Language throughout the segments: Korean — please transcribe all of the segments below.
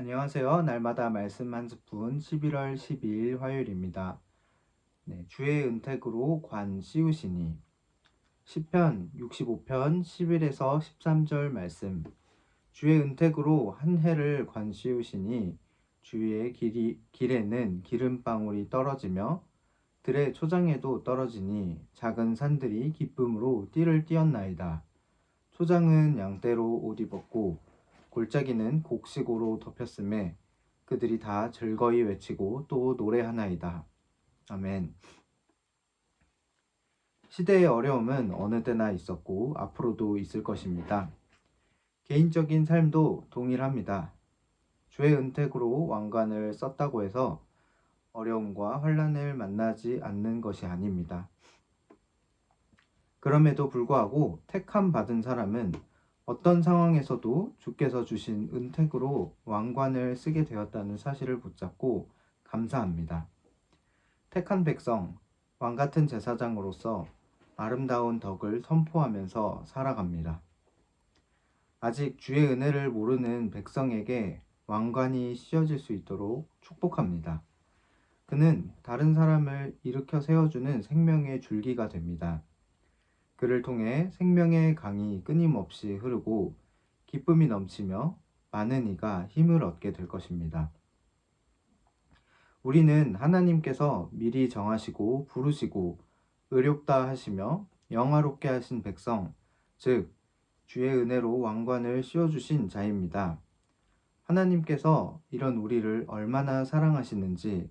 안녕하세요. 날마다 말씀 한 스푼 11월 12일 화요일입니다. 네, 주의 은택으로 관 씌우시니 시편 65편 11에서 13절 말씀 주의 은택으로 한 해를 관 씌우시니 주의 길이, 길에는 기름방울이 떨어지며 들의 초장에도 떨어지니 작은 산들이 기쁨으로 띠를 띄었나이다. 초장은 양떼로 옷 입었고 골짜기는 곡식으로 덮였음에 그들이 다 즐거이 외치고 또 노래하나이다. 아멘. 시대의 어려움은 어느 때나 있었고 앞으로도 있을 것입니다. 개인적인 삶도 동일합니다. 주의 은택으로 왕관을 썼다고 해서 어려움과 환란을 만나지 않는 것이 아닙니다. 그럼에도 불구하고 택함 받은 사람은 어떤 상황에서도 주께서 주신 은택으로 왕관을 쓰게 되었다는 사실을 붙잡고 감사합니다. 택한 백성, 왕 같은 제사장으로서 아름다운 덕을 선포하면서 살아갑니다. 아직 주의 은혜를 모르는 백성에게 왕관이 씌어질 수 있도록 축복합니다. 그는 다른 사람을 일으켜 세워주는 생명의 줄기가 됩니다. 그를 통해 생명의 강이 끊임없이 흐르고 기쁨이 넘치며 많은 이가 힘을 얻게 될 것입니다. 우리는 하나님께서 미리 정하시고 부르시고 의롭다 하시며 영화롭게 하신 백성, 즉 주의 은혜로 왕관을 씌워 주신 자입니다. 하나님께서 이런 우리를 얼마나 사랑하시는지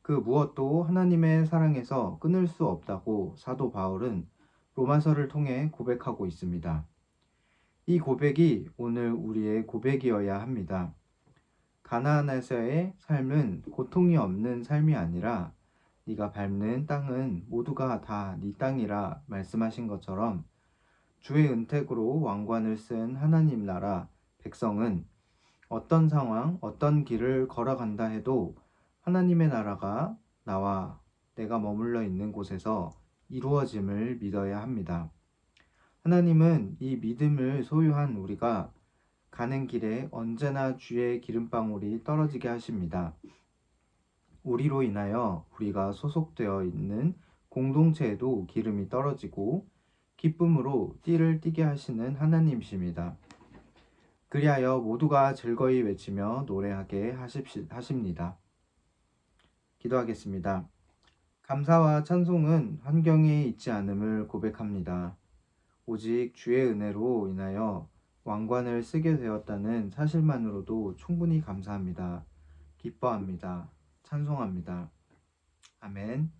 그 무엇도 하나님의 사랑에서 끊을 수 없다고 사도 바울은 로마서를 통해 고백하고 있습니다. 이 고백이 오늘 우리의 고백이어야 합니다. 가나안에서의 삶은 고통이 없는 삶이 아니라 네가 밟는 땅은 모두가 다 네 땅이라 말씀하신 것처럼 주의 은택으로 왕관을 쓴 하나님 나라 백성은 어떤 상황, 어떤 길을 걸어간다 해도 하나님의 나라가 나와 내가 머물러 있는 곳에서 이루어짐을 믿어야 합니다. 하나님은 이 믿음을 소유한 우리가 가는 길에 언제나 주의 기름방울이 떨어지게 하십니다. 우리로 인하여 우리가 소속되어 있는 공동체에도 기름이 떨어지고 기쁨으로 띠를 띠게 하시는 하나님이십니다. 그리하여 모두가 즐거이 외치며 노래하게 하십니다. 기도하겠습니다. 감사와 찬송은 환경에 있지 않음을 고백합니다. 오직 주의 은혜로 인하여 왕관을 쓰게 되었다는 사실만으로도 충분히 감사합니다. 기뻐합니다. 찬송합니다. 아멘.